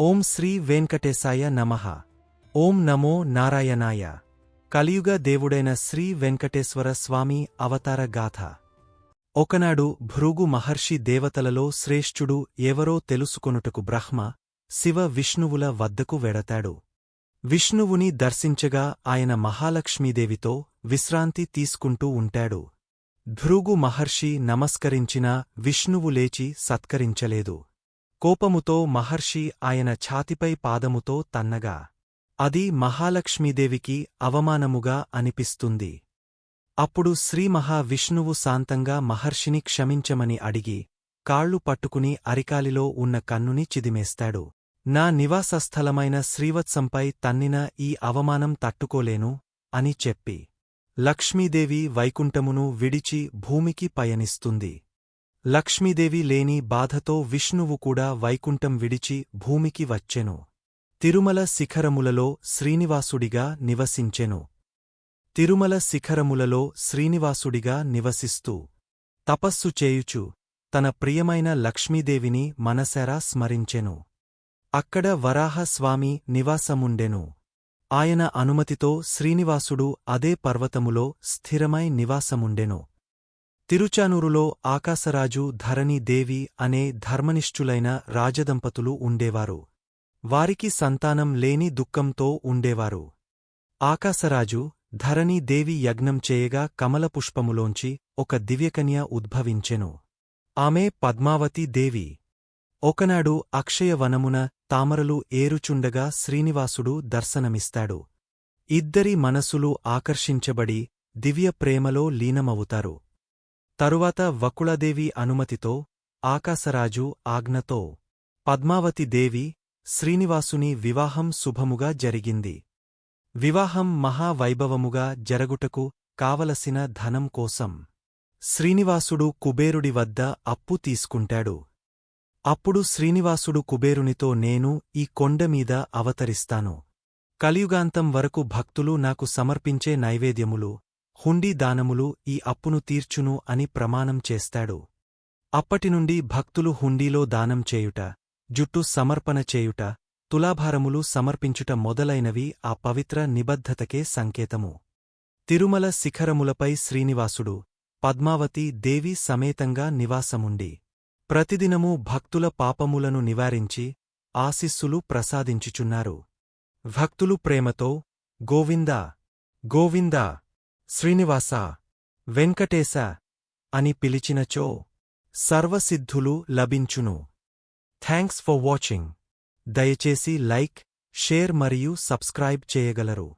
ఓం శ్రీ వెంకటేశాయ నమః. ఓం నమో నారాయణాయ. కలియుగ దేవుడైన శ్రీ వెంకటేశ్వర స్వామి అవతార గాథ. ఒకనాడు భృగు మహర్షి దేవతలలో శ్రేష్ఠుడు ఎవరో తెలుసుకొనుటకు బ్రహ్మ శివ విష్ణువుల వద్దకు వెడతాడు. విష్ణువుని దర్శించగా ఆయన మహాలక్ష్మీదేవితో విశ్రాంతి తీసుకుంటూ ఉంటాడు. భృగు మహర్షి నమస్కరించినా విష్ణువు లేచి సత్కరించలేదు. కోపముతో మహర్షి ఆయన ఛాతిపై పాదముతో తన్నగా అది మహాలక్ష్మీదేవికి అవమానముగా అనిపిస్తుంది. అప్పుడు శ్రీమహావిష్ణువు శాంతంగా మహర్షిని క్షమించమని అడిగి కాళ్ళు పట్టుకుని అరికాలిలో ఉన్న కన్నుని చిదిమేస్తాడు. నా నివాసస్థలమైన శ్రీవత్సంపై తన్నిన ఈ అవమానం తట్టుకోలేను అని చెప్పి లక్ష్మీదేవి వైకుంఠమును విడిచి భూమికి పయనిస్తుంది. లక్ష్మీదేవి లేని బాధతో విష్ణువు కూడా వైకుంఠం విడిచి భూమికి వచ్చెను. తిరుమల శిఖరములలో శ్రీనివాసుడిగా నివసించెను. తిరుమల శిఖరములలో శ్రీనివాసుడిగా నివసిస్తూ తపస్సు చేయుచు తన ప్రియమైన లక్ష్మీదేవిని మనసారా స్మరించెను. అక్కడ వరాహస్వామి నివాసముండెను. ఆయన అనుమతితో శ్రీనివాసుడు అదే పర్వతములో స్థిరమై నివాసముండెను. తిరుచానూరులో ఆకాశరాజు ధరణీదేవి అనే ధర్మనిష్ఠులైన రాజదంపతులు ఉండేవారు. వారికి సంతానం లేని దుఃఖంతో ఉండేవారు. ఆకాశరాజు ధరణీదేవి యజ్ఞం చేయగా కమలపుష్పములోంచి ఒక దివ్యకన్య ఉద్భవించెను. ఆమె పద్మావతి దేవి. ఒకనాడు అక్షయవనమున తామరలు ఏరుచుండగా శ్రీనివాసుడు దర్శనమిస్తాడు. ఇద్దరి మనసులు ఆకర్షించబడి దివ్య ప్రేమలో లీనమవుతారు. తరువాత వకుళదేవి అనుమతితో ఆకాశరాజు ఆజ్ఞతో పద్మావతి దేవి శ్రీనివాసుని వివాహం శుభముగా జరిగింది. వివాహం మహావైభవముగా జరగుటకు కావలసిన ధనం కోసం శ్రీనివాసుడు కుబేరుడి వద్ద అప్పు తీసుకుంటాడు. అప్పుడు శ్రీనివాసుడు కుబేరునితో నేను ఈ కొండమీద అవతరిస్తాను. కలియుగాంతం వరకు భక్తులు నాకు సమర్పించే నైవేద్యములు హుండీ దానములు ఈ అప్పును తీర్చును అని ప్రమాణం చేస్తాడు. అప్పటినుండి భక్తులు హుండీలో దానం చేయుట జుట్టు సమర్పణ చేయుట తులాభారములు సమర్పించుట మొదలైనవి ఆ పవిత్ర నిబద్ధతకే సంకేతము. తిరుమల శిఖరములపై శ్రీనివాసుడు పద్మావతి దేవి సమేతంగా నివాసముండి ప్రతిదినమూ భక్తుల పాపములను నివారించి ఆశిస్సులు ప్రసాదించుచున్నారు. భక్తులు ప్రేమతో గోవిందా గోవిందా శ్రీనివాసా వెంకటేశ అని పిలిచినచో సర్వసిద్ధులు లభించును. Thanks for watching. దయచేసి లైక్ షేర్ మరియు సబ్స్క్రైబ్ చేయగలరు.